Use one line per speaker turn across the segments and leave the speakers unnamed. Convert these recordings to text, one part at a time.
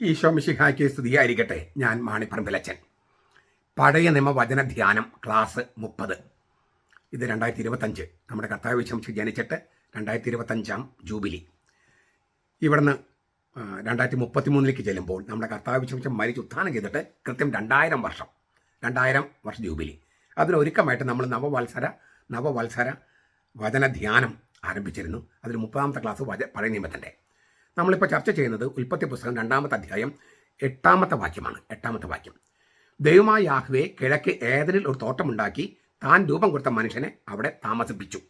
ഈശോ മിശിഹായ്ക്ക് സ്തുതിയായിരിക്കട്ടെ. ഞാൻ മാണിപ്പറമ്പിലച്ചൻ. പഴയ നിയമവചന ധ്യാനം ക്ലാസ് മുപ്പത്. ഇത് രണ്ടായിരത്തി ഇരുപത്തഞ്ച് നമ്മുടെ കർത്താവ് വിശംസ് ജനിച്ചിട്ട് രണ്ടായിരത്തി ഇരുപത്തഞ്ചാം ജൂബിലി. ഇവിടുന്ന് രണ്ടായിരത്തി മുപ്പത്തി മൂന്നിലേക്ക് ചെല്ലുമ്പോൾ നമ്മുടെ കർത്താവ് വിശംസം മരിച്ച് ഉത്ഥാനം ചെയ്തിട്ട് കൃത്യം രണ്ടായിരം വർഷം രണ്ടായിരം വർഷ ജൂബിലി. അതിനൊരുക്കമായിട്ട് നമ്മൾ നവവത്സര നവവത്സര വചന ധ്യാനം ആരംഭിച്ചിരുന്നു. അതിൽ മുപ്പതാമത്തെ ക്ലാസ് വച പഴയ നിയമത്തിന്റെ. നമ്മളിപ്പോൾ ചർച്ച ചെയ്യുന്നത് ഉൽപ്പത്തി പുസ്തകം രണ്ടാമത്തെ അധ്യായം എട്ടാമത്തെ വാക്യമാണ്. എട്ടാമത്തെ വാക്യം. ദൈവമായ യാഹ്വേ കിഴക്ക് ഏതനിൽ ഒരു തോട്ടമുണ്ടാക്കി താൻ രൂപം കൊടുത്ത മനുഷ്യനെ അവിടെ താമസിപ്പിച്ചു.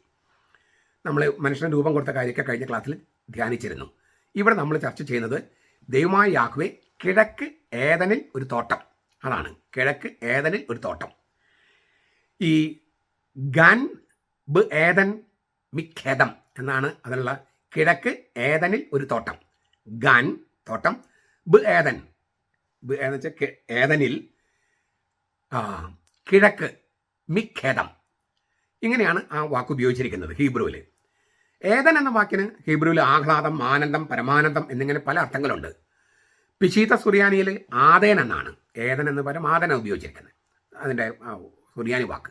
നമ്മൾ മനുഷ്യന് രൂപം കൊടുത്ത കാര്യമൊക്കെ കഴിഞ്ഞ ക്ലാസ്സിൽ ധ്യാനിച്ചിരുന്നു. ഇവിടെ നമ്മൾ ചർച്ച ചെയ്യുന്നത് ദൈവമായ യാഹ്വേ കിഴക്ക് ഏതനിൽ ഒരു തോട്ടം. അതാണ് കിഴക്ക് ഏതനിൽ ഒരു തോട്ടം. ഈ ഗൻ ബ് ഏതൻ മിഖേദം എന്നാണ് അതിനുള്ള കിഴക്ക് ഏതനിൽ ഒരു തോട്ടം? ഗൻ തോട്ടം ബ് ഏതൻ. ബ് ഏതെന്ന് വെച്ചാൽ ഏതനിൽ കിഴക്ക് മിഖേദം. ഇങ്ങനെയാണ് ആ വാക്ക് ഉപയോഗിച്ചിരിക്കുന്നത് ഹീബ്രുവിൽ ഏതൻ എന്ന വാക്കിന് ഹീബ്രുവിൽ ആഹ്ലാദം ആനന്ദം പരമാനന്ദം എന്നിങ്ങനെ പല അർത്ഥങ്ങളുണ്ട്. പിശീത സുറിയാനിയിൽ ആദേൻ എന്നാണ്. ഏതൻ എന്ന് പരം ആദന ഉപയോഗിച്ചിരിക്കുന്നത്. അതിന്റെ സുറിയാനി വാക്ക്.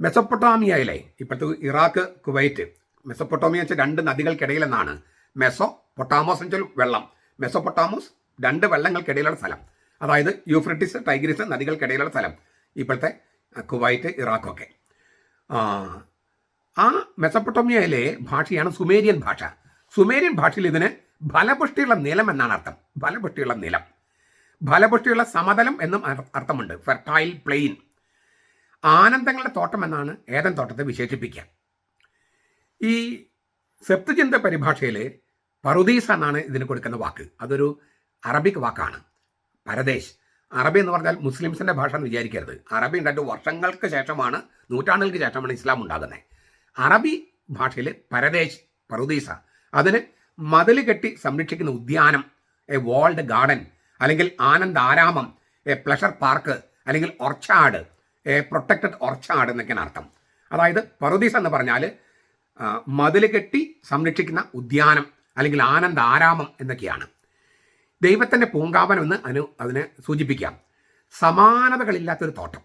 മെസൊപ്പൊട്ടാമിയയിലെ ഇപ്പോഴത്തെ ഇറാഖ് കുവൈറ്റ് മെസൊപ്പൊട്ടോമിയ വെച്ചാൽ രണ്ട് നദികൾക്കിടയിൽ എന്നാണ് മെസോ പൊട്ടാമോസ് എന്ന് വെള്ളം. മെസ്സോപൊട്ടാമോസ് രണ്ട് വെള്ളങ്ങൾക്കിടയിലുള്ള സ്ഥലം. അതായത് യൂഫ്രട്ടിസ് ടൈഗ്രിസ് നദികൾക്കിടയിലുള്ള സ്ഥലം. ഇപ്പോഴത്തെ കുവൈറ്റ് ഇറാഖൊക്കെ. ആ, മെസപ്പൊട്ടോമിയയിലെ ഭാഷയാണ് സുമേരിയൻ ഭാഷ. സുമേരിയൻ ഭാഷയിൽ ഇതിന് ഫലപുഷ്ടിയുള്ള നിലം എന്നാണ് അർത്ഥം. ഫലപുഷ്ടിയുള്ള നിലം. ഫലപുഷ്ടിയുള്ള സമതലം എന്നും അർത്ഥമുണ്ട്. ഫെർട്ടൈൽ പ്ലെയിൻ ആനന്ദങ്ങളുടെ തോട്ടം എന്നാണ് ഏതൻ തോട്ടത്തെ വിശേഷിപ്പിക്കുക. ഈ സെപ്തുചിന്ത പരിഭാഷയിൽ പറുദീസ എന്നാണ് ഇതിന് കൊടുക്കുന്ന വാക്ക്. അതൊരു അറബിക് വാക്കാണ്. പരദേശ്. അറബി എന്ന് പറഞ്ഞാൽ മുസ്ലിംസിന്റെ ഭാഷ എന്ന് വിചാരിക്കരുത്. അറബി ഉണ്ടായിട്ട് വർഷങ്ങൾക്ക് ശേഷമാണ് നൂറ്റാണ്ടുകൾക്ക് ശേഷമാണ് ഇസ്ലാം ഉണ്ടാകുന്നത്. അറബി ഭാഷയിൽ പരദേശ് പറുദീസ അതിന് മതിൽ കെട്ടി സംരക്ഷിക്കുന്ന ഉദ്യാനം എ വേൾഡ് ഗാർഡൻ അല്ലെങ്കിൽ ആനന്ദ് ആരാമം എ പ്ലഷർ പാർക്ക് അല്ലെങ്കിൽ ഒർച്ചാട് എ പ്രൊട്ടക്റ്റഡ് ഒർച്ചാട് എന്നൊക്കെയാണ് അർത്ഥം. അതായത് പറുദീസ എന്ന് പറഞ്ഞാൽ മതിൽ കെട്ടി സംരക്ഷിക്കുന്ന ഉദ്യാനം അല്ലെങ്കിൽ ആനന്ദ ആരാമം എന്നൊക്കെയാണ്. ദൈവത്തിന്റെ പൂങ്കാവനം എന്ന് അതിന് അതിനെ സൂചിപ്പിക്കാം. സമാനതകളില്ലാത്തൊരു തോട്ടം.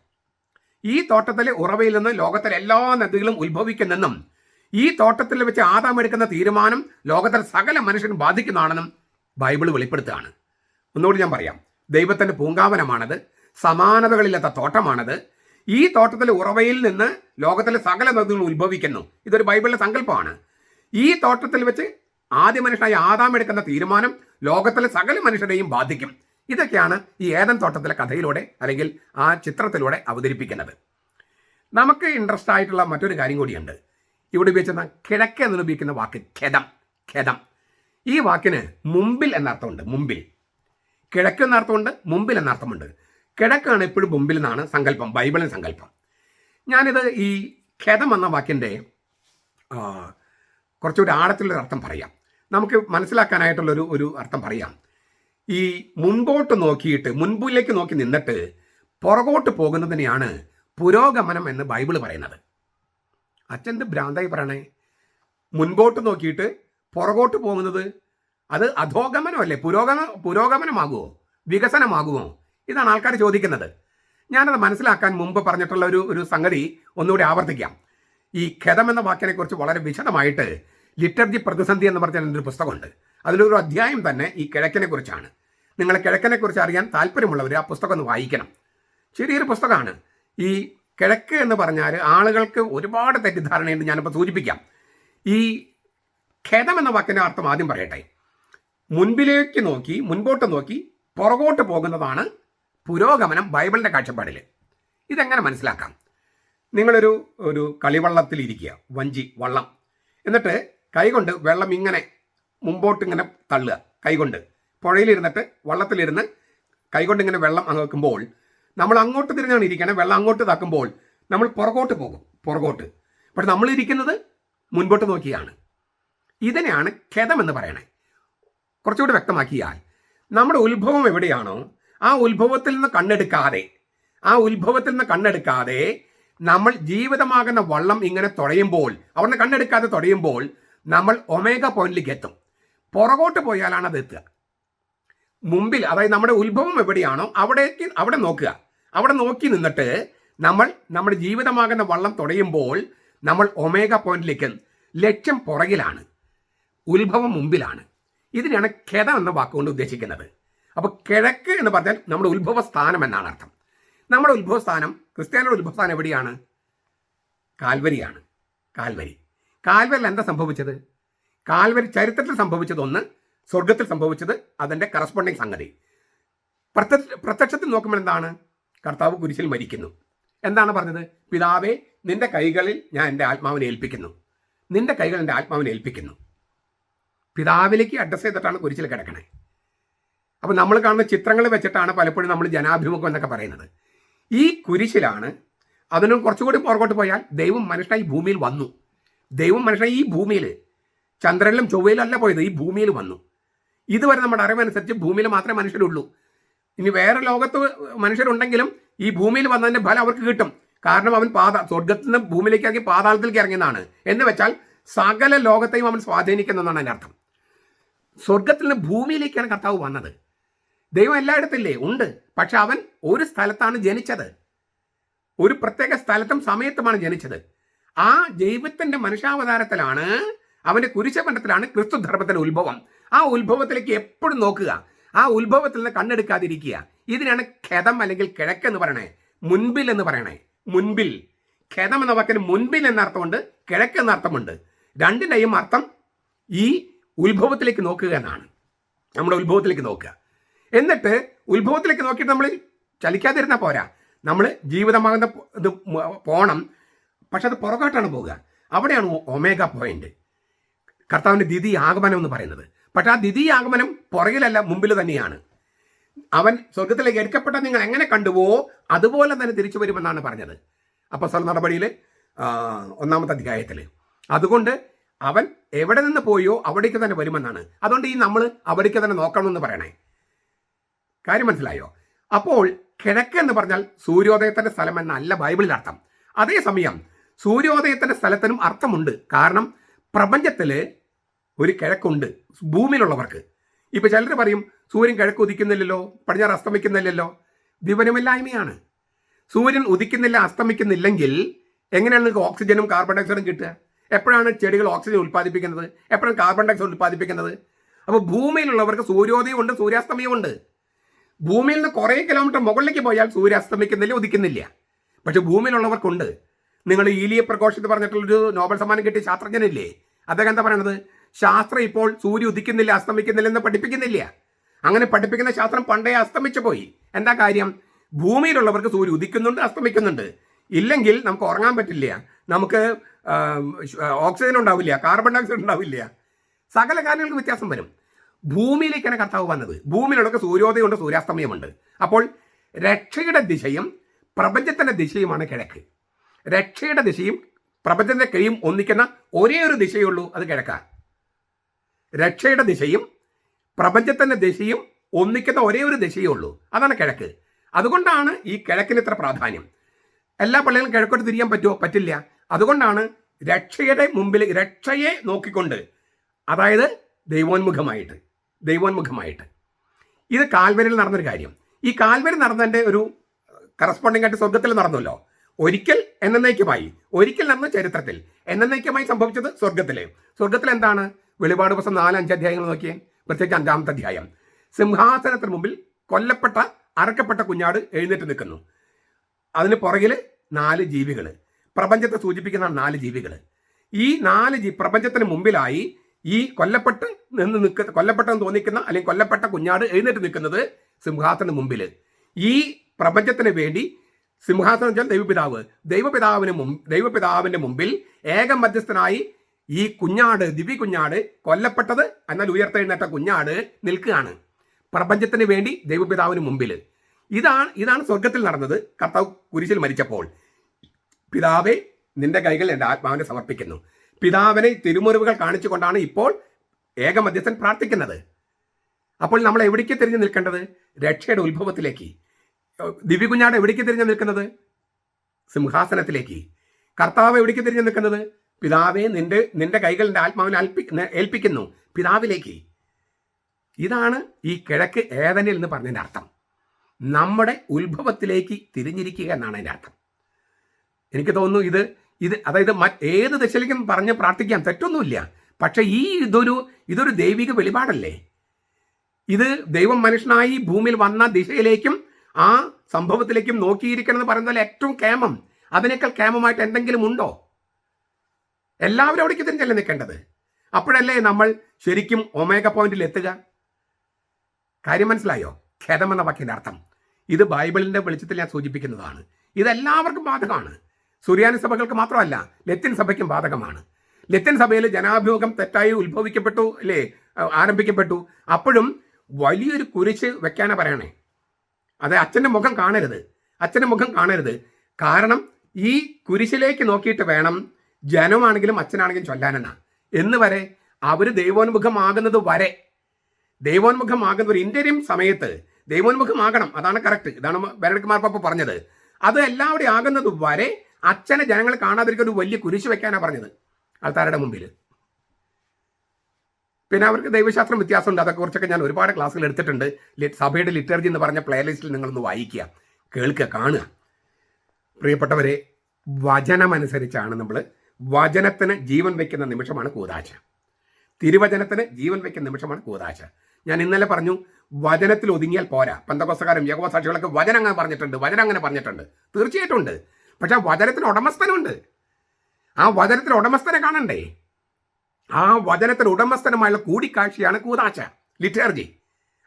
ഈ തോട്ടത്തിലെ ഉറവയിൽ നിന്ന് ലോകത്തിലെ എല്ലാ നദികളും ഉത്ഭവിക്കുന്നെന്നും ഈ തോട്ടത്തിൽ വെച്ച് ആദാം എടുക്കുന്ന തീരുമാനം ലോകത്തിലെ സകല മനുഷ്യനും ബാധിക്കുന്നതാണെന്നും ബൈബിൾ വെളിപ്പെടുത്തുകയാണ്. ഒന്നുകൂടി ഞാൻ പറയാം. ദൈവത്തിന്റെ പൂങ്കാവനമാണത്. സമാനതകളില്ലാത്ത തോട്ടമാണത്. ഈ തോട്ടത്തിലെ ഉറവയിൽ നിന്ന് ലോകത്തിലെ സകല നദികളും ഉത്ഭവിക്കുന്നു. ഇതൊരു ബൈബിളിലെ സങ്കല്പമാണ്. ഈ തോട്ടത്തിൽ വെച്ച് ആദ്യ മനുഷ്യനായ ആദാം എടുക്കുന്ന തീരുമാനം ലോകത്തിലെ സകല മനുഷ്യരെയും ബാധിക്കും. ഇതൊക്കെയാണ് ഈ ഏതൻ തോട്ടത്തിലെ കഥയിലൂടെ അല്ലെങ്കിൽ ആ ചിത്രത്തിലൂടെ അവതരിപ്പിക്കുന്നത്. നമുക്ക് ഇൻട്രസ്റ്റ് ആയിട്ടുള്ള മറ്റൊരു കാര്യം കൂടിയുണ്ട്. ഇവിടെ ഉപയോഗിച്ചിരുന്ന കിഴക്കേ എന്ന് ഉപയോഗിക്കുന്ന വാക്ക് ഖേദം ഖേദം. ഈ വാക്കിന് മുമ്പിൽ എന്നർത്ഥമുണ്ട് മുമ്പിൽ. കിഴക്കെന്നർത്ഥമുണ്ട് മുമ്പിൽ എന്നർത്ഥമുണ്ട്. കിഴക്കാണ് എപ്പോഴും മുമ്പിൽ നിന്നാണ് സങ്കല്പം ബൈബിളിൻ സങ്കല്പം. ഞാനിത് ഈ ഖേദം എന്ന വാക്കിന്റെ കുറച്ചുകൂടി ആഴത്തിലൊരു അർത്ഥം പറയാം. നമുക്ക് മനസ്സിലാക്കാനായിട്ടുള്ളൊരു ഒരു അർത്ഥം പറയാം. ഈ മുൻപോട്ട് നോക്കിയിട്ട് മുൻപിലേക്ക് നോക്കി നിന്നിട്ട് പുറകോട്ട് പോകുന്നതിനെയാണ് പുരോഗമനം എന്ന് ബൈബിൾ പറയുന്നത്. അച്ഛന്റെ ഭ്രാന്തായി പറയണേ? മുൻപോട്ട് നോക്കിയിട്ട് പുറകോട്ട് പോകുന്നത് അത് അധോഗമനമല്ലേ? പുരോഗമ പുരോഗമനമാകുമോ വികസനമാകുമോ ഇതാണ് ആൾക്കാർ ചോദിക്കുന്നത്. ഞാനത് മനസ്സിലാക്കാൻ മുമ്പ് പറഞ്ഞിട്ടുള്ള ഒരു ഒരു സംഗതി ഒന്നുകൂടി ആവർത്തിക്കാം. ഈ ഖതം എന്ന വാക്കിനെക്കുറിച്ച് വളരെ വിശദമായിട്ട് ലിറ്റർജി പ്രതിസന്ധി എന്ന് പറഞ്ഞ എന്റെ ഒരു പുസ്തകമുണ്ട്. അതിലൊരു അധ്യായം തന്നെ ഈ കിഴക്കിനെ കുറിച്ചാണ്. നിങ്ങൾ കിഴക്കിനെക്കുറിച്ച് അറിയാൻ താല്പര്യമുള്ളവർ ആ പുസ്തകം ഒന്ന് വായിക്കണം. ചെറിയൊരു പുസ്തകമാണ്. ഈ കിഴക്ക് എന്ന് പറഞ്ഞാൽ ആളുകൾക്ക് ഒരുപാട് തെറ്റിദ്ധാരണയുണ്ട് ഞാനിപ്പോൾ സൂചിപ്പിക്കാം. ഈ ഖേദം എന്ന വാക്കിന്റെ അർത്ഥം ആദ്യം പറയട്ടെ. മുൻപിലേക്ക് നോക്കി മുൻപോട്ട് നോക്കി പുറകോട്ട് പോകുന്നതാണ് പുരോഗമനം ബൈബിളിന്റെ കാഴ്ചപ്പാടിൽ ഇതെങ്ങനെ മനസ്സിലാക്കാം? നിങ്ങളൊരു ഒരു കളിവള്ളത്തിലിരിക്കുക വഞ്ചി വള്ളം. എന്നിട്ട് കൈകൊണ്ട് വെള്ളം ഇങ്ങനെ മുമ്പോട്ട് ഇങ്ങനെ തള്ളുക കൈകൊണ്ട്. പുഴയിലിരുന്നിട്ട് വള്ളത്തിലിരുന്ന് കൈകൊണ്ട് ഇങ്ങനെ വെള്ളം അങ്ങ് വെക്കുമ്പോൾ നമ്മൾ അങ്ങോട്ട് തിരിഞ്ഞാണ് ഇരിക്കണേ വെള്ളം അങ്ങോട്ട് താക്കുമ്പോൾ നമ്മൾ പുറകോട്ട് പോകും പുറകോട്ട്. പക്ഷെ നമ്മളിരിക്കുന്നത് മുൻപോട്ട് നോക്കിയാണ്. ഇതിനെയാണ് ഖേദം എന്ന് പറയണേ. കുറച്ചുകൂടി വ്യക്തമാക്കിയാൽ നമ്മുടെ ഉത്ഭവം എവിടെയാണോ ആ ഉത്ഭവത്തിൽ നിന്ന് കണ്ണെടുക്കാതെ ആ ഉത്ഭവത്തിൽ നിന്ന് കണ്ണെടുക്കാതെ നമ്മൾ ജീവിതമാകുന്ന വള്ളം ഇങ്ങനെ തുഴയുമ്പോൾ അവിടുന്ന് കണ്ണെടുക്കാതെ തുഴയുമ്പോൾ നമ്മൾ ഒമേഗ പോയിന്റിലേക്ക് എത്തും. പുറകോട്ട് പോയാലാണ് അത് എത്തുക. മുമ്പിൽ അതായത് നമ്മുടെ ഉത്ഭവം എവിടെയാണോ അവിടേക്ക് അവിടെ നോക്കുക. അവിടെ നോക്കി നിന്നിട്ട് നമ്മൾ നമ്മുടെ ജീവിതമാകുന്ന വള്ളം തുടയുമ്പോൾ നമ്മൾ ഒമേഗ പോയിന്റിലേക്ക് ലക്ഷ്യം പുറകിലാണ്. ഉത്ഭവം മുമ്പിലാണ്. ഇതിനാണ് ഖേദം എന്ന വാക്കുകൊണ്ട് ഉദ്ദേശിക്കുന്നത്. അപ്പോൾ കിഴക്ക് എന്ന് പറഞ്ഞാൽ നമ്മുടെ ഉത്ഭവ സ്ഥാനം എന്നാണ് അർത്ഥം. നമ്മുടെ ഉത്ഭവ സ്ഥാനം ക്രിസ്ത്യാനിയുടെ ഉത്ഭവ സ്ഥാനം എവിടെയാണ്? കാൽവരിയാണ്. കാൽവരി. കാൽവരിൽ എന്താ സംഭവിച്ചത്? കാൽവരി ചരിത്രത്തിൽ സംഭവിച്ചത് ഒന്ന് സ്വർഗത്തിൽ സംഭവിച്ചത് അതിന്റെ കറസ്പോണ്ടിങ് സംഗതി. പ്രത്യക്ഷ പ്രത്യക്ഷത്തിൽ നോക്കുമ്പോൾ എന്താണ്? കർത്താവ് കുരിശിൽ മരിക്കുന്നു. എന്താണ് പറഞ്ഞത്? പിതാവേ നിന്റെ കൈകളിൽ ഞാൻ എന്റെ ആത്മാവിനെ ഏൽപ്പിക്കുന്നു. നിന്റെ കൈകൾ എന്റെ ആത്മാവിനെ ഏൽപ്പിക്കുന്നു. പിതാവിലേക്ക് അഡ്രസ് ചെയ്തിട്ടാണ് കുരിശിൽ കിടക്കണേ. അപ്പോൾ നമ്മൾ കാണുന്ന ചിത്രങ്ങൾ വെച്ചിട്ടാണ് പലപ്പോഴും നമ്മൾ ജനാഭിമുഖം എന്നൊക്കെ പറയുന്നത്. ഈ കുരിശിലാണ് അതിനും കുറച്ചുകൂടി പുറകോട്ട് പോയാൽ ദൈവം മനുഷ്യനായി ഭൂമിയിൽ വന്നു. ദൈവം മനുഷ്യനായി ഈ ഭൂമിയിൽ ചന്ദ്രനിലും അല്ല പോയത് ഈ ഭൂമിയിൽ വന്നു. ഇതുവരെ നമ്മുടെ അറിവനുസരിച്ച് ഭൂമിയിൽ മാത്രമേ മനുഷ്യരുള്ളൂ. ഇനി വേറെ ലോകത്ത് മനുഷ്യരുണ്ടെങ്കിലും ഈ ഭൂമിയിൽ വന്നതിന്റെ ഫലം അവർക്ക് കിട്ടും. കാരണം അവൻ പാത സ്വർഗത്തിൽ നിന്ന് ഭൂമിയിലേക്കാക്കി പാതാളത്തിലേക്ക് ഇറങ്ങിയതാണ് എന്ന് വെച്ചാൽ സകല ലോകത്തെയും അവൻ സ്വാധീനിക്കുന്നതാണ് അതിന്റെ അർത്ഥം. സ്വർഗത്തിൽ നിന്ന് ഭൂമിയിലേക്കാണ് കർത്താവ് വന്നത്. ദൈവം എല്ലായിടത്തില്ലേ? ഉണ്ട്. പക്ഷെ അവൻ ഒരു സ്ഥലത്താണ് ജനിച്ചത്. ഒരു പ്രത്യേക സ്ഥലത്തും സമയത്തുമാണ് ജനിച്ചത്. ആ ദൈവത്തിന്റെ മനുഷ്യാവതാരത്തിലാണ് അവന്റെ കുരിശബന്ധത്തിലാണ് ക്രിസ്തു ധർമ്മത്തിന്റെ ഉത്ഭവം. ആ ഉത്ഭവത്തിലേക്ക് എപ്പോഴും നോക്കുക. ആ ഉത്ഭവത്തിൽ നിന്ന് കണ്ണെടുക്കാതിരിക്കുക. ഇതിനാണ് ഖതം അല്ലെങ്കിൽ കിഴക്ക് എന്ന് പറയണേ. മുൻപിൽ എന്ന് പറയണേ. മുൻപിൽ. ഖതം എന്ന വാക്കിന് മുൻപിൽ എന്ന അർത്ഥമുണ്ട് കിഴക്ക് എന്ന അർത്ഥമുണ്ട്. രണ്ടിന്റെയും അർത്ഥം ഈ ഉത്ഭവത്തിലേക്ക് നോക്കുക എന്നാണ്. നമ്മുടെ ഉത്ഭവത്തിലേക്ക് നോക്കുക. എന്നിട്ട് ഉത്ഭവത്തിലേക്ക് നോക്കിയിട്ട് നമ്മൾ ചലിക്കാതിരുന്നാൽ പോരാ. നമ്മൾ ജീവിതമാകുന്ന ഇത് പോണം. പക്ഷെ അത് പുറകോട്ടാണ് പോവുക. അവിടെയാണ് ഒമേഗ പോയിന്റ് കർത്താവിന്റെ ദിതി ആഗമനം എന്ന് പറയുന്നത്. പക്ഷെ ആ ദിതി ആഗമനം പുറകിലല്ല മുമ്പിൽ തന്നെയാണ്. അവൻ സ്വർഗത്തിലേക്ക് എടുക്കപ്പെട്ട നിങ്ങൾ എങ്ങനെ കണ്ടുവോ അതുപോലെ തന്നെ തിരിച്ചു വരുമെന്നാണ് പറഞ്ഞത്. അപ്പോൾ സ്വൽ നടപടിയിൽ ഒന്നാമത്തെ അധ്യായത്തിൽ അതുകൊണ്ട് അവൻ എവിടെ നിന്ന് പോയോ അവിടേക്ക് തന്നെ വരുമെന്നാണ്. അതുകൊണ്ട് ഈ നമ്മൾ അവിടേക്ക് തന്നെ നോക്കണമെന്ന് പറയണേ. കാര്യം മനസ്സിലായോ? അപ്പോൾ കിഴക്ക് എന്ന് പറഞ്ഞാൽ സൂര്യോദയത്തിന്റെ സ്ഥലം എന്നല്ല ബൈബിളിൽ അർത്ഥം. അതേസമയം സൂര്യോദയത്തിന്റെ സ്ഥലത്തിനും അർത്ഥമുണ്ട്. കാരണം പ്രപഞ്ചത്തിൽ ഒരു കിഴക്കുണ്ട് ഭൂമിയിലുള്ളവർക്ക്. ഇപ്പൊ ചിലർ പറയും സൂര്യൻ കിഴക്ക് ഉദിക്കുന്നില്ലല്ലോ പടിഞ്ഞാറ് അസ്തമിക്കുന്നില്ലല്ലോ. ദിവനമില്ലായ്മയാണ്. സൂര്യൻ ഉദിക്കുന്നില്ല അസ്തമിക്കുന്നില്ലെങ്കിൽ എങ്ങനെയാണ് നിങ്ങൾക്ക് ഓക്സിജനും കാർബൺ ഡയോക്സൈഡും കിട്ടുക? എപ്പോഴാണ് ചെടികൾ ഓക്സിജൻ ഉൽപ്പാദിപ്പിക്കുന്നത്? എപ്പോഴാണ് കാർബൺ ഡയോക്സൈഡ് ഉൽപ്പാദിപ്പിക്കുന്നത്? അപ്പോൾ ഭൂമിയിലുള്ളവർക്ക് സൂര്യോദയമുണ്ട് സൂര്യാസ്തമയമുണ്ട്. ഭൂമിയിൽ നിന്ന് കുറേ കിലോമീറ്റർ മുകളിലേക്ക് പോയാൽ സൂര്യ അസ്തമിക്കുന്നില്ല ഉദിക്കുന്നില്ല. പക്ഷെ ഭൂമിയിലുള്ളവർക്കുണ്ട്. നിങ്ങൾ ഈലിയ പ്രഘോഷ് എന്ന് പറഞ്ഞിട്ടുള്ളൊരു നോബൽ സമ്മാനം കിട്ടിയ ശാസ്ത്രജ്ഞനില്ലേ? അദ്ദേഹം എന്താ പറയണത്? ശാസ്ത്രം ഇപ്പോൾ സൂര്യ ഉദിക്കുന്നില്ല അസ്തമിക്കുന്നില്ല എന്ന് പഠിപ്പിക്കുന്നില്ല. അങ്ങനെ പഠിപ്പിക്കുന്ന ശാസ്ത്രം പണ്ടേ അസ്തമിച്ചു പോയി. എന്താ കാര്യം? ഭൂമിയിലുള്ളവർക്ക് സൂര്യ ഉദിക്കുന്നുണ്ട് അസ്തമിക്കുന്നുണ്ട്. ഇല്ലെങ്കിൽ നമുക്ക് ഉറങ്ങാൻ പറ്റില്ല. നമുക്ക് ഓക്സിജൻ ഉണ്ടാവില്ല കാർബൺ ഡയോക്സൈഡ് ഉണ്ടാവില്ല. സകല കാര്യങ്ങൾക്ക് വ്യത്യാസം വരും. ഭൂമിയിലേക്കാണ് കർത്താവ് വന്നത്. ഭൂമിയിലൊക്കെ സൂര്യോദയമുണ്ട് സൂര്യാസ്തമയമുണ്ട്. അപ്പോൾ രക്ഷയുടെ ദിശയും പ്രപഞ്ചത്തിന്റെ ദിശയുമാണ് കിഴക്ക്. രക്ഷയുടെ ദിശയും പ്രപഞ്ചത്തിന്റെ കഴിയും ഒന്നിക്കുന്ന ഒരേ ഒരു ദിശയുള്ളൂ അത് കിഴക്കാണ് രക്ഷയുടെ ദിശയും പ്രപഞ്ചത്തിന്റെ ദിശയും ഒന്നിക്കുന്ന ഒരേ ഒരു ദിശയേ ഉള്ളൂ അതാണ് കിഴക്ക്. അതുകൊണ്ടാണ് ഈ കിഴക്കിന് ഇത്ര പ്രാധാന്യം. എല്ലാ പള്ളികളും കിഴക്കോട്ട് തിരിയാൻ പറ്റുമോ? പറ്റില്ല. അതുകൊണ്ടാണ് രക്ഷയുടെ മുമ്പിൽ രക്ഷയെ നോക്കിക്കൊണ്ട് അതായത് ദൈവോന്മുഖമായിട്ട്. ദൈവോന്മുഖമായിട്ട്. ഇത് കാൽവരിൽ നടന്നൊരു കാര്യം. ഈ കാൽവരി നടന്നതിന്റെ ഒരു കറസ്പോണ്ടിങ് ആയിട്ട് സ്വർഗത്തിൽ നടന്നല്ലോ. ഒരിക്കൽ എന്നേക്കുമായി ഒരിക്കൽ നടന്ന ചരിത്രത്തിൽ എന്നേക്കുമായി സംഭവിച്ചത് സ്വർഗത്തിൽ സ്വർഗത്തിൽ എന്താണ്? വെളിപാട് ദിവസം നാല് അഞ്ച് അധ്യായങ്ങൾ നോക്കിയേ. പ്രത്യേകിച്ച് അഞ്ചാമത്തെ അധ്യായം. സിംഹാസനത്തിന് മുമ്പിൽ കൊല്ലപ്പെട്ട അറക്കപ്പെട്ട കുഞ്ഞാട് എഴുന്നേറ്റ് നിൽക്കുന്നു. അതിന് പുറകിൽ നാല് ജീവികൾ പ്രപഞ്ചത്തെ സൂചിപ്പിക്കുന്ന നാല് ജീവികൾ ഈ നാല് ജീ പ്രപഞ്ചത്തിന് മുമ്പിലായി ഈ കൊല്ലപ്പെട്ട് നിന്ന് നിൽക്കുന്ന കൊല്ലപ്പെട്ടെന്ന് തോന്നിക്കുന്ന അല്ലെങ്കിൽ കൊല്ലപ്പെട്ട കുഞ്ഞാട് എഴുന്നേറ്റ് നിൽക്കുന്നത് സിംഹാസന മുമ്പിൽ ഈ പ്രപഞ്ചത്തിന് വേണ്ടി സിംഹാസനം വെച്ചാൽ ദൈവപിതാവ്. ദൈവപിതാവിന് മുമ്പ് ദൈവപിതാവിന്റെ മുമ്പിൽ ഏക മധ്യസ്ഥനായി ഈ കുഞ്ഞാട് ദിവ്യ കുഞ്ഞാട് കൊല്ലപ്പെട്ടത് എന്നാൽ ഉയർത്തെഴുന്നേറ്റ കുഞ്ഞാട് നിൽക്കുകയാണ്. പ്രപഞ്ചത്തിന് വേണ്ടി ദൈവപിതാവിന് മുമ്പിൽ ഇതാണ് ഇതാണ് സ്വർഗത്തിൽ നടന്നത്. കർത്താവ് കുരിശിൽ മരിച്ചപ്പോൾ. പിതാവെ നിന്റെ കൈകൾ എന്റെ ആത്മാവിനെ സമർപ്പിക്കുന്നു. പിതാവിനെ തിരുമുറിവുകൾ കാണിച്ചുകൊണ്ടാണ് ഇപ്പോൾ ഏകമധ്യസ്ഥൻ പ്രാർത്ഥിക്കുന്നത്. അപ്പോൾ നമ്മൾ എവിടേക്ക് തിരിഞ്ഞു നിൽക്കേണ്ടത്? രക്ഷയുടെ ഉത്ഭവത്തിലേക്ക്. ദിവ്യകുഞ്ഞാട് എവിടേക്ക് തിരിഞ്ഞു നിൽക്കുന്നത്? സിംഹാസനത്തിലേക്ക്. കർത്താവ് എവിടേക്ക് തിരിഞ്ഞു നിൽക്കുന്നത്? പിതാവെ നിന്റെ നിന്റെ കൈകൾ ആത്മാവിനെ അൽപ്പി ഏൽപ്പിക്കുന്നു. പിതാവിലേക്ക്. ഇതാണ് ഈ കിഴക്ക് ഏതനിൽ എന്ന് പറഞ്ഞതിന്റെ അർത്ഥം. നമ്മുടെ ഉത്ഭവത്തിലേക്ക് തിരിഞ്ഞിരിക്കുക എന്നാണ് അതിന്റെ അർത്ഥം. എനിക്ക് തോന്നുന്നു ഇത് ഇത് അതായത് ഏത് ദശയിലേക്കും പറഞ്ഞ് പ്രാർത്ഥിക്കാം. തെറ്റൊന്നുമില്ല. പക്ഷെ ഈ ഇതൊരു ഇതൊരു ദൈവിക വെളിപാടല്ലേ? ഇത് ദൈവം മനുഷ്യനായി ഭൂമിയിൽ വന്ന ദിശയിലേക്കും ആ സംഭവത്തിലേക്കും നോക്കിയിരിക്കണം എന്ന് പറയുന്നതിൽ ഏറ്റവും കേമം അതിനേക്കാൾ കേമമായിട്ട് എന്തെങ്കിലും ഉണ്ടോ? എല്ലാവരും അവിടേക്ക് തിരിച്ചല്ലേ നിൽക്കേണ്ടത്? അപ്പോഴല്ലേ നമ്മൾ ശരിക്കും ഒമേഗ പോയിന്റിൽ എത്തുക? കാര്യം മനസ്സിലായോ? ഖേദം എന്ന വാക്കിന്റെ അർത്ഥം. ഇത് ബൈബിളിന്റെ വെളിച്ചത്തിൽ ഞാൻ സൂചിപ്പിക്കുന്നതാണ്. ഇതെല്ലാവർക്കും ബാധകമാണ്. സുറിയാനി സഭകൾക്ക് മാത്രമല്ല ലത്തിൻ സഭയ്ക്കും ബാധകമാണ്. ലത്തിൻ സഭയിൽ ജനാഭിമുഖം തെറ്റായി ഉത്ഭവിക്കപ്പെട്ടു അല്ലേ? ആരംഭിക്കപ്പെട്ടു. അപ്പോഴും വലിയൊരു കുരിശ് വെക്കാനാ പറയണേ. അത് അച്ഛന്റെ മുഖം കാണരുത്. അച്ഛന്റെ മുഖം കാണരുത്. കാരണം ഈ കുരിശിലേക്ക് നോക്കിയിട്ട് വേണം ജനമാണെങ്കിലും അച്ഛനാണെങ്കിലും ചൊല്ലാനെന്ന. എന്ന് വരെ അവർ ദൈവോന്മുഖമാകുന്നത് വരെ. ദൈവോന്മുഖമാകുന്ന ഒരു ഇന്റർയം സമയത്ത് ദൈവോന്മുഖമാകണം. അതാണ് കറക്റ്റ് ഇതാണ് ബെനഡിക് പാപ്പ പറഞ്ഞത്. അത് എല്ലാവരുടെയും ആകുന്നത് വരെ അച്ഛനെ ജനങ്ങൾ കാണാതിരിക്കുന്ന ഒരു വലിയ കുരിശ് വെക്കാനാണ് പറഞ്ഞത് ആൾക്കാരുടെ മുമ്പിൽ. പിന്നെ അവർക്ക് ദൈവശാസ്ത്രം വ്യത്യാസമുണ്ട്. അതൊക്കെ കുറിച്ചൊക്കെ ഞാൻ ഒരുപാട് ക്ലാസ്സുകൾ എടുത്തിട്ടുണ്ട്. സഭയുടെ ലിറ്റർജി എന്ന് പറഞ്ഞ പ്ലേലിസ്റ്റിൽ നിങ്ങളൊന്ന് വായിക്കുക കേൾക്കുക കാണുക. പ്രിയപ്പെട്ടവരെ വചനമനുസരിച്ചാണ് നമ്മൾ വചനത്തിന് ജീവൻ വയ്ക്കുന്ന നിമിഷമാണ് കൂതാശ. തിരുവചനത്തിന് ജീവൻ വയ്ക്കുന്ന നിമിഷമാണ് കൂതാശ. ഞാൻ ഇന്നലെ പറഞ്ഞു വചനത്തിൽ ഒതുങ്ങിയാൽ പോരാ. പന്തകോസക്കാരും യഹോവ സാക്ഷികളൊക്കെ വചനം അങ്ങനെ പറഞ്ഞിട്ടുണ്ട് വചനം അങ്ങനെ പറഞ്ഞിട്ടുണ്ട്. തീർച്ചയായിട്ടും ഉണ്ട്. പക്ഷെ വചനത്തിന് ഉടമസ്ഥനുണ്ട്. ആ വചനത്തിന് ഉടമസ്ഥനെ കാണണ്ടേ? ആ വചനത്തിന് ഉടമസ്ഥനുമായുള്ള കൂടിക്കാഴ്ചയാണ് കൂതാശ ലിറ്റേർജി.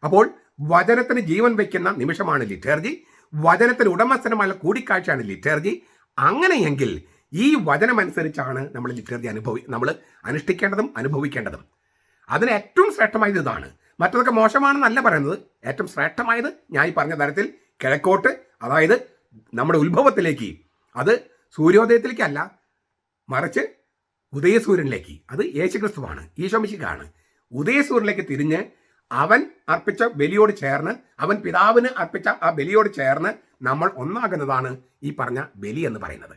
അപ്പോൾ വചനത്തിന് ജീവൻ വയ്ക്കുന്ന നിമിഷമാണ് ലിറ്റേർജി. വചനത്തിന് ഉടമസ്ഥനുമായുള്ള കൂടിക്കാഴ്ചയാണ് ലിറ്റേർജി. അങ്ങനെയെങ്കിൽ ഈ വചനമനുസരിച്ചാണ് നമ്മൾ ലിറ്റേർജി അനുഭവി നമ്മൾ അനുഷ്ഠിക്കേണ്ടതും അനുഭവിക്കേണ്ടതും. അതിന് ഏറ്റവും ശ്രേഷ്ഠമായത് ഇതാണ്. മറ്റതൊക്കെ മോശമാണെന്നല്ല പറയുന്നത്. ഏറ്റവും ശ്രേഷ്ഠമായത് ഞാൻ ഈ പറഞ്ഞ തരത്തിൽ കിഴക്കോട്ട് അതായത് നമ്മുടെ ഉത്ഭവത്തിലേക്ക് അത് സൂര്യോദയത്തിലേക്കല്ല മറിച്ച് ഉദയസൂര്യനിലേക്ക്. അത് യേശുക്രിസ്തുവാണ് ഈശോമിശിക്കാണ് ഉദയസൂര്യനിലേക്ക് തിരിഞ്ഞ് അവൻ അർപ്പിച്ച ബലിയോട് ചേർന്ന് അവൻ പിതാവിന് അർപ്പിച്ച ആ ബലിയോട് ചേർന്ന് നമ്മൾ ഒന്നാകുന്നതാണ് ഈ പറഞ്ഞ ബലി എന്ന് പറയുന്നത്.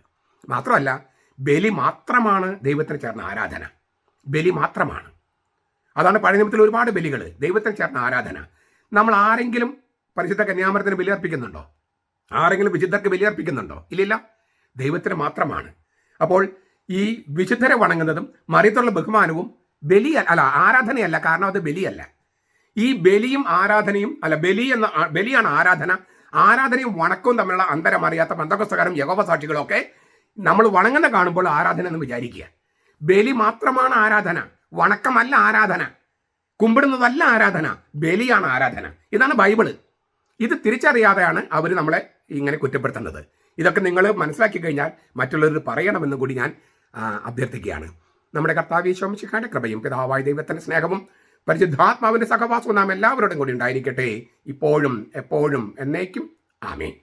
മാത്രമല്ല ബലി മാത്രമാണ് ദൈവത്തിന് ചേർന്ന ആരാധന. ബലി മാത്രമാണ്. അതാണ് പഴയ നിയമത്തിൽ ഒരുപാട് ബലികൾ ദൈവത്തിന് ചേർന്ന ആരാധന. നമ്മൾ ആരെങ്കിലും പരിശുദ്ധ കന്യാമരത്തിന് ബലി അർപ്പിക്കുന്നുണ്ടോ? ആരെങ്കിലും വിശുദ്ധർക്ക് ബലി അർപ്പിക്കുന്നുണ്ടോ? ഇല്ലില്ല. ദൈവത്തിന് മാത്രമാണ്. അപ്പോൾ ഈ വിശുദ്ധരെ വണങ്ങുന്നതും മറിയത്തുള്ള ബഹുമാനവും ബലി അല്ല ആരാധനയല്ല കാരണം അത് ബലിയല്ല. ഈ ബലിയും ആരാധനയും അല്ല ബലി എന്ന ബലിയാണ് ആരാധന. ആരാധനയും വണക്കവും തമ്മിലുള്ള അന്തരം അറിയാത്ത ബന്ധകസ്തകാരും യഹോവ സാക്ഷികളും ഒക്കെ നമ്മൾ വണങ്ങുന്ന കാണുമ്പോൾ ആരാധന എന്ന് വിചാരിക്കുക. ബലി മാത്രമാണ് ആരാധന. വണക്കമല്ല ആരാധന. കുമ്പിടുന്നതല്ല ആരാധന. ബലിയാണ് ആരാധന. ഇതാണ് ബൈബിൾ. ഇത് തിരിച്ചറിയാതെയാണ് അവർ നമ്മളെ ഇങ്ങനെ കുറ്റപ്പെടുത്തുന്നത്. ഇതൊക്കെ നിങ്ങൾ മനസ്സിലാക്കി കഴിഞ്ഞാൽ മറ്റുള്ളവർ പറയണമെന്നും കൂടി ഞാൻ അഭ്യർത്ഥിക്കുകയാണ്. നമ്മുടെ കർത്താവ് ശോമിശിക്കാന്റെ കൃപയും പിതാവായ ദൈവത്തിന്റെ സ്നേഹവും പരിശുദ്ധാത്മാവിന്റെ സഹവാസവും നാം എല്ലാവരോടും കൂടി ഉണ്ടായിരിക്കട്ടെ. ഇപ്പോഴും എപ്പോഴും എന്നേക്കും. ആമേൻ.